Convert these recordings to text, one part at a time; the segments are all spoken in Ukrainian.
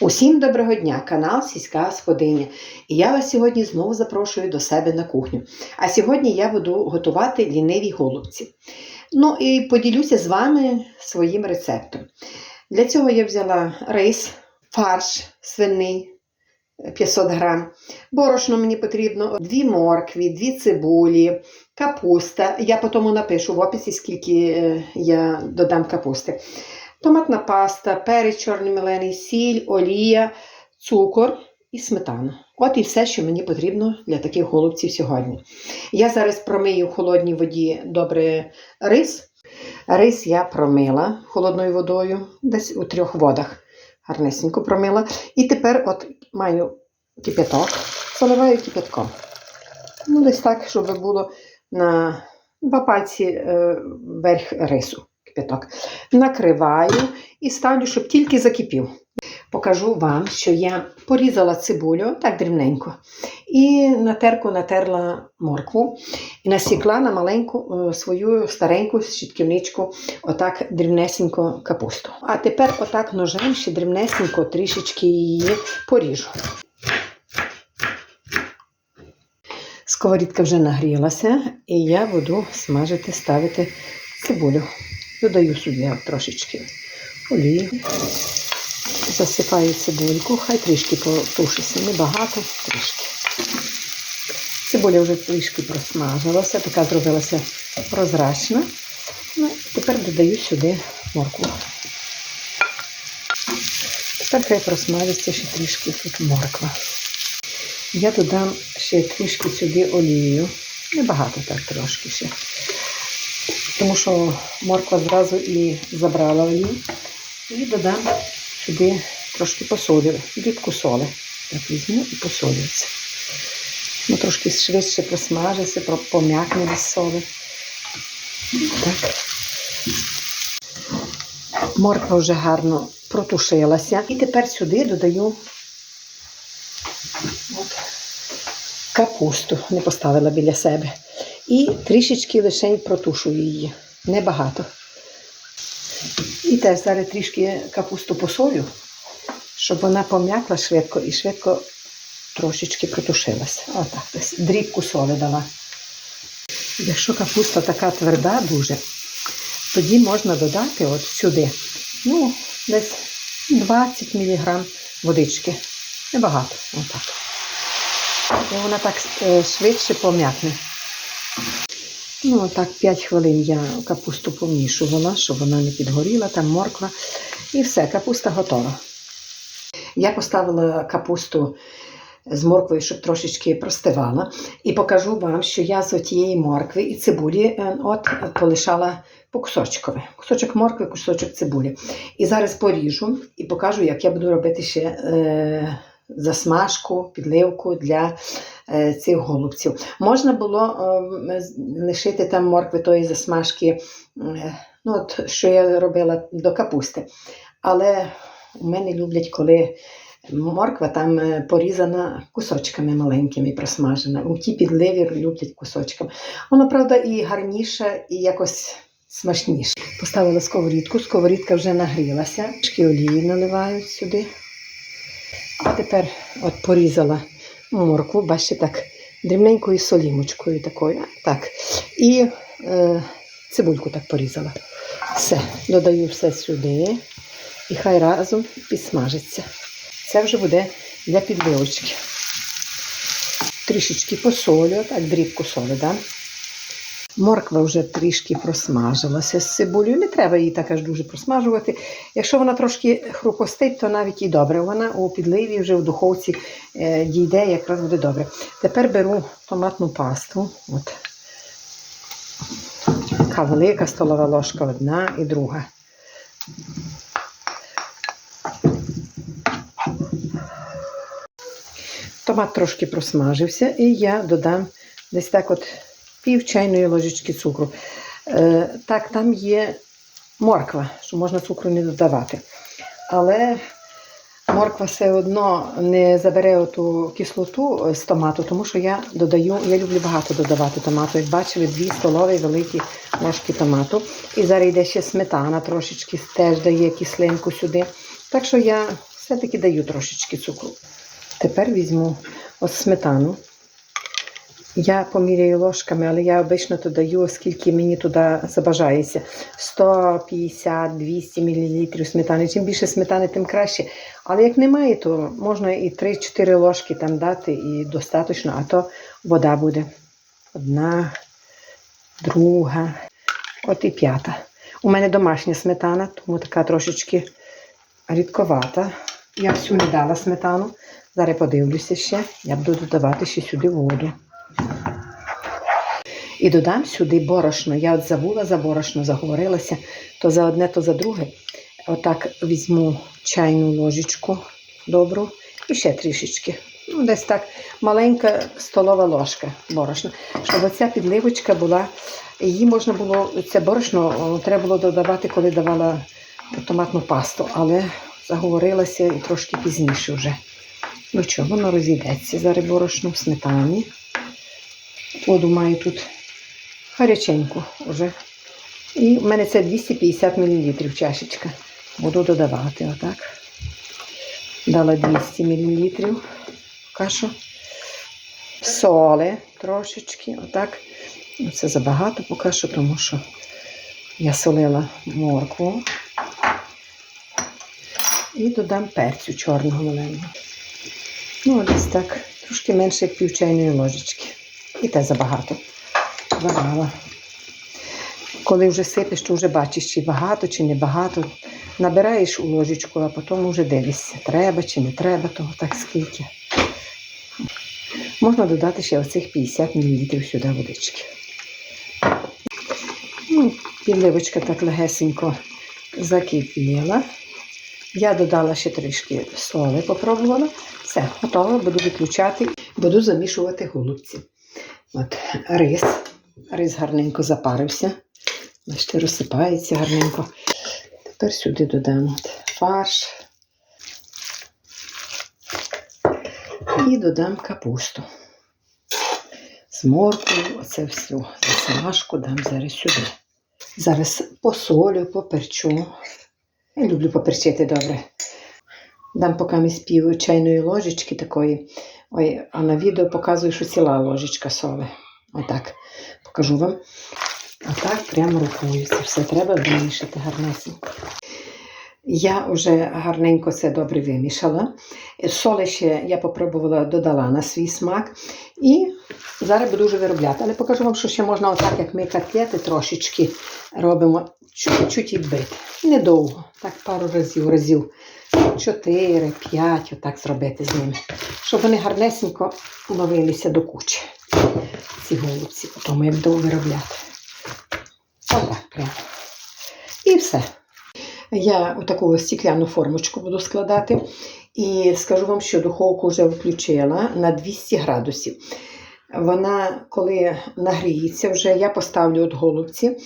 Усім доброго дня, канал Сільська Господиня. І я вас сьогодні знову запрошую до себе на кухню. А сьогодні я буду готувати ліниві голубці. Ну і поділюся з вами своїм рецептом. Для цього я взяла рис, фарш свиний 500 грам. Борошно мені потрібно, дві моркві, дві цибулі, капуста. Я потім напишу в описі, скільки е, я додам капусти. Томатна паста, перець чорний мелений, сіль, олія, цукор і сметана. От і все, що мені потрібно для таких голубців сьогодні. Я зараз промию в холодній воді добре рис. Рис я промила холодною водою, десь у трьох водах. Гарнесенько промила. І тепер от маю кипяток, заливаю кипятком. Ну, десь так, щоб було на два пальці е, верх рису кипяток. Накриваю і ставлю, щоб тільки закипів. Покажу вам, що я порізала цибулю так дрібненько. І на терку натерла моркву і насікла на маленьку е, свою стареньку щитківничку, отак дрібнесенько капусту. А тепер отак ножем ще дрібнесенько трішечки її поріжу. Сковорідка вже нагрілася, і я буду смажити, ставити цибулю. Додаю сюди трошечки олії. Засипаю цибульку, хай трішки потушиться, небагато, трішки. Цибуля вже трішки просмажилася, така зробилася прозрачна. Ну, Тепер додаю сюди моркву. Тепер хай просмажиться ще трішки тут морква. Я додам ще трішки сюди олію. Небагато так трошки ще. Тому що морква зразу і забрала олію. І додам сюди трошки посолю, дрібку соли. Так візьму і посолю це. Ну, трошки швидше просмажиться, пом'якне без соли. Так. Морква вже гарно протушилася. І тепер сюди додаю от, капусту, не поставила біля себе. І трішечки лише протушую її. Небагато. І теж зараз трішки капусту посолю, щоб вона пом'якла швидко і швидко трошечки протушилася. Отак, дрібку соли дала. Якщо капуста така тверда дуже, тоді можна додати от сюди, ну, десь 20 мг водички. Небагато. Отак. І вона так е, швидше пом'якне. Ну, так 5 хвилин я капусту помішувала, щоб вона не підгоріла, там морква. І все, капуста готова. Я поставила капусту з морквою, щоб трошечки простивала. І покажу вам, що я з тієї моркви і цибулі е, от полишала по кусочкові. Кусочок моркви, кусочок цибулі. І зараз поріжу і покажу, як я буду робити ще е, засмажку, підливку для е, цих голубців. Можна було е, лишити там моркви тої засмажки, е, ну, от, що я робила до капусти. Але у мене люблять, коли морква там порізана кусочками маленькими, просмажена. У ті підливі люблять кусочками. Воно, правда, і гарніше, і якось смачніше. Поставила сковорідку, сковорідка вже нагрілася, олії наливаю сюди. Тепер от порізала моркву, бачите, так, дрібненькою солімочкою такою. Так. І е, цибульку так порізала. Все, додаю все сюди і хай разом підсмажиться. Це вже буде для підливочки. Трішечки посолю, так, дрібку солі, да? Морква вже трішки просмажилася з цибулею. Не треба її так аж дуже просмажувати. Якщо вона трошки хрупостить, то навіть і добре. Вона у підливі вже в духовці е, дійде, якраз буде добре. Тепер беру томатну пасту. От. Така велика столова ложка одна і друга. Томат трошки просмажився, і я додам десь так от пів чайної ложечки цукру. Е, так, там є морква, що можна цукру не додавати. Але морква все одно не забере оту кислоту з томату, тому що я додаю, я люблю багато додавати томату. Як бачили, дві столові великі ложки томату. І зараз йде ще сметана, трошечки теж дає кислинку сюди. Так що я все-таки даю трошечки цукру. Тепер візьму ось сметану. Я поміряю ложками, але я обично то даю, оскільки мені туди забажається. 150-200 мл сметани. Чим більше сметани, тим краще. Але як немає, то можна і 3-4 ложки там дати, і достатньо, а то вода буде. Одна, друга, от і п'ята. У мене домашня сметана, тому така трошечки рідковата. Я всю не дала сметану. Зараз подивлюся ще. Я буду додавати ще сюди воду. І додам сюди борошно. Я от забула за борошно, заговорилася то за одне, то за друге. Отак візьму чайну ложечку добру і ще трішечки. Ну, десь так маленька столова ложка борошна. Щоб оця підливочка була, її можна було, це борошно треба було додавати, коли давала томатну пасту, але заговорилася і трошки пізніше вже. Ну що, воно розійдеться зараз борошно в сметані. Воду маю тут гаряченьку вже. І в мене це 250 мл чашечка. Буду додавати отак. Дала 200 мл кашу. Соли трошечки, отак. Ну, Це забагато поки що, тому що я солила моркву. І додам перцю чорного маленького. Ну, десь так, трошки менше як пів чайної ложечки. І те забагато. Забрала. Коли вже сипеш, то вже бачиш, чи багато, чи не багато. Набираєш у ложечку, а потім вже дивишся, треба чи не треба, того так скільки. Можна додати ще оцих 50 мл сюди водички. Ну, підливочка так легесенько закипіла. Я додала ще трішки соли, попробувала. Все, готово, буду виключати, буду замішувати голубці. От рис. Рис гарненько запарився. Бачите, розсипається гарненько. Тепер сюди додамо фарш. І додам капусту. З морквою, оце все. Засмажку дам зараз сюди. Зараз посолю, поперчу. Я люблю поперчити добре. Дам поки ми спів чайної ложечки такої. Ой, а на відео показую, що ціла ложечка соли. Отак. Покажу вам. Отак прямо рукою. Це все треба вимішати гарнесенько. Я вже гарненько це добре вимішала. Соли ще я попробувала, додала на свій смак. І зараз буду вже виробляти. Але покажу вам, що ще можна, отак, як ми котлети трошечки робимо, чуть-чуть і бити. Недовго, так пару разів, разів 4-5, отак зробити з ними. Щоб вони гарнесенько ловилися до кучі. Ці голубці, потім я буду виробляти. Отак прямо. І все. Я отаку стікляну формочку буду складати. І скажу вам, що духовку вже включила на 200 градусів. Вона, коли нагріється, вже я поставлю от голубці.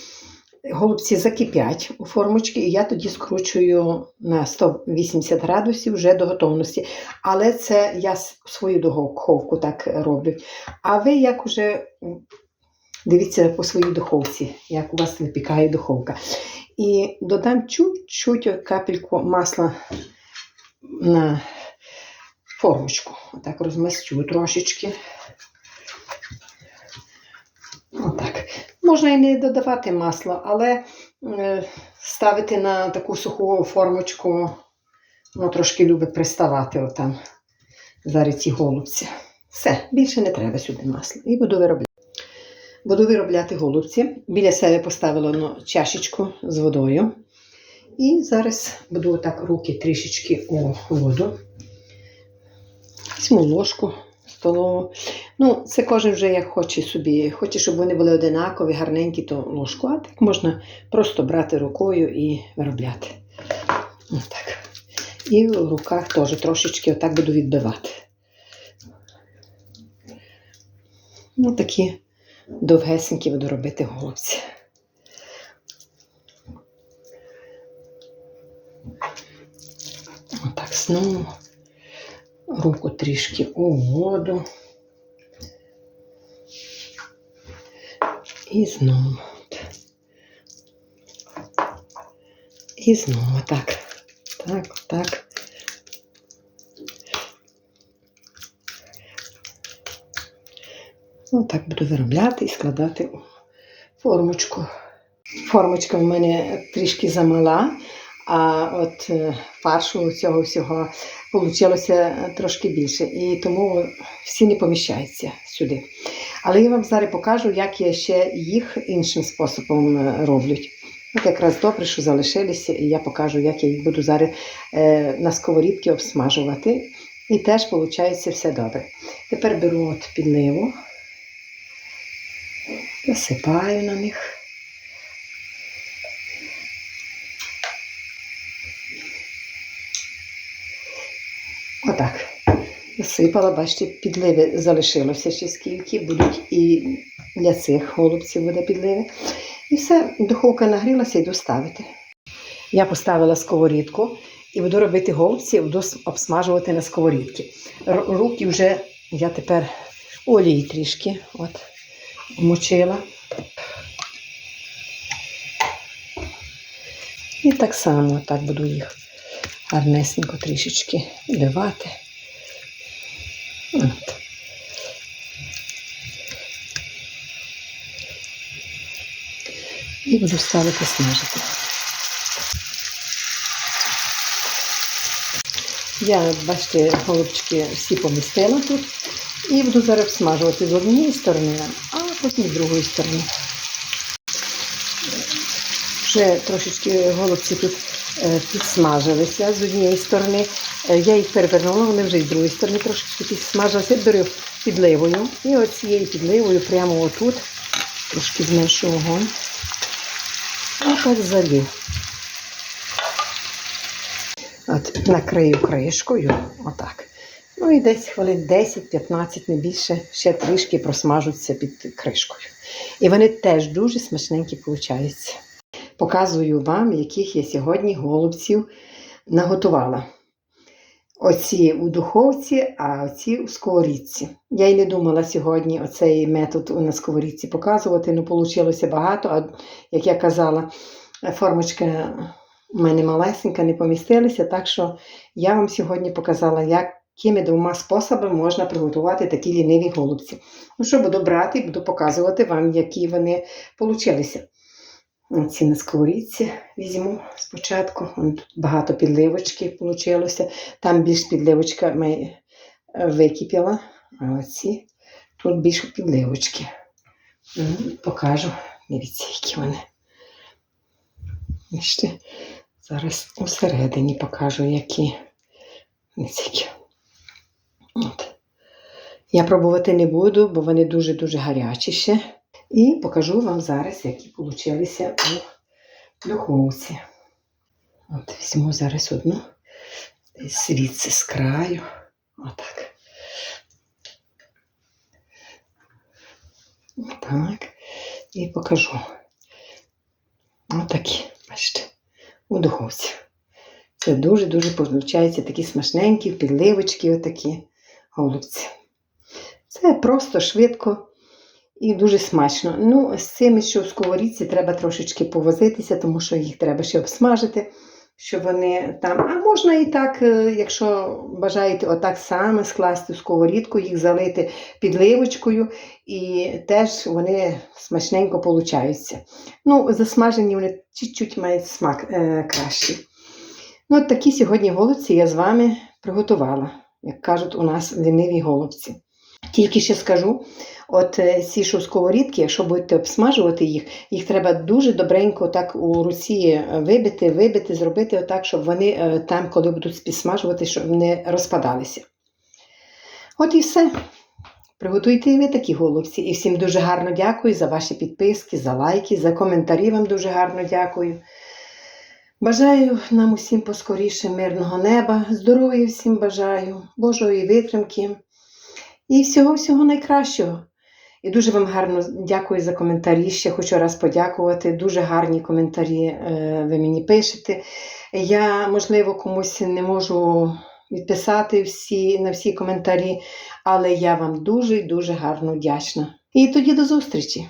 Голубці закипять у формочці, і я тоді скручую на 180 градусів вже до готовності. Але це я свою духовку так роблю. А ви як уже дивіться по своїй духовці, як у вас випікає духовка. І додам чуть-чуть капельку масла на формочку. Отак розмастю трошечки. Отак. Можна і не додавати масло, але е, ставити на таку суху формочку, ну, трошки любить приставати отам. Зараз ці голубці. Все, більше не треба сюди масла. І буду виробляти. Буду виробляти голубці. Біля себе поставила чашечку з водою. І зараз буду отак руки трішечки у воду. Візьму ложку столову. Ну, це кожен вже як хоче собі. Хоче, щоб вони були одинакові, гарненькі, то ложку. А так можна просто брати рукою і виробляти. Отак. І в руках теж трошечки отак буду відбивати. Ну, такі довгесенькі буду робити голубці. Отак знову руку трішки у воду. І знову. І знову так. Так, так. Ну, так буду виробляти і складати формочку. Формочка в мене трішки замала, а от е, фаршу цього всього вийшло трошки більше. І тому всі не поміщаються сюди. Але я вам зараз покажу, як я ще їх іншим способом е, роблять. От якраз добре, що залишилися, і я покажу, як я їх буду зараз е, на сковорідці обсмажувати. І теж виходить все добре. Тепер беру от підливу, насипаю на них. Отак. Насипала, бачите, підливи залишилося ще скільки, будуть і для цих голубців буде підливи. І все, духовка нагрілася, йду ставити. Я поставила сковорідку і буду робити голубці, буду обсмажувати на сковорідці. Руки вже я тепер олії трішки от, вмочила. І так само так буду їх гарнесенько трішечки вливати. От. І буду ставити смажити. Я, бачите, голубчики всі помістила тут. І буду зараз смажувати з однієї сторони, а потім з другої сторони. Вже трошечки голубці тут е, підсмажилися з однієї сторони. Е, Я їх перевернула, вони вже з другої сторони трошечки підсмажилися. Беру підливою. І от цією підливою прямо отут, трошки зменшу вогонь. І так залью. От накрию кришкою, отак. Ну і десь хвилин 10-15, не більше, ще трішки просмажуться під кришкою. І вони теж дуже смачненькі получаються. Показую вам, яких я сьогодні голубців наготувала. Оці у духовці, а оці у сковорідці. Я й не думала сьогодні оцей метод на сковорідці показувати, ну вийшло багато. А як я казала, формочка у мене малесенька, не помістилися, так що я вам сьогодні показала, якими двома способами можна приготувати такі ліниві голубці. Ну що, буду брати і буду показувати вам, які вони получилися. Ці на сковорідці візьму спочатку. Тут багато підливочки вийшло. Там більш підливочка е, википіла, а оці тут більше підливочки. Покажу. Дивіться, які вони. Бачите, зараз усередині покажу, які. От. Я пробувати не буду, бо вони дуже-дуже гарячі ще. І покажу вам зараз, які получилися у духовці. От візьму зараз одну звідси з краю. Отак. Отак. І покажу. Отакі, бачите, у духовці. Це дуже-дуже получаються такі смачненькі, підливочки, отакі голубці. Це просто швидко і дуже смачно. Ну, з цими, що в сковорідці, треба трошечки повозитися, тому що їх треба ще обсмажити, щоб вони там. А можна і так, е, якщо бажаєте, отак саме скласти в сковорідку, їх залити підливочкою, і теж вони смачненько получаються. Ну, засмажені вони чуть-чуть мають смак е, кращий. Ну, от такі сьогодні голубці я з вами приготувала, як кажуть у нас ліниві голубці. Тільки ще скажу, от е, ці що сковорідки, якщо будете обсмажувати їх, їх треба дуже добренько так у руці е, вибити, вибити, зробити отак, щоб вони е, там, коли будуть підсмажувати, щоб не розпадалися. От і все. Приготуйте і ви такі голубці. І всім дуже гарно дякую за ваші підписки, за лайки, за коментарі вам дуже гарно дякую. Бажаю нам усім поскоріше мирного неба, здоров'я всім бажаю, Божої витримки і всього-всього найкращого. І дуже вам гарно дякую за коментарі. Ще хочу раз подякувати. Дуже гарні коментарі е, ви мені пишете. Я, можливо, комусь не можу відписати всі, на всі коментарі, але я вам дуже дуже гарно вдячна. І тоді до зустрічі!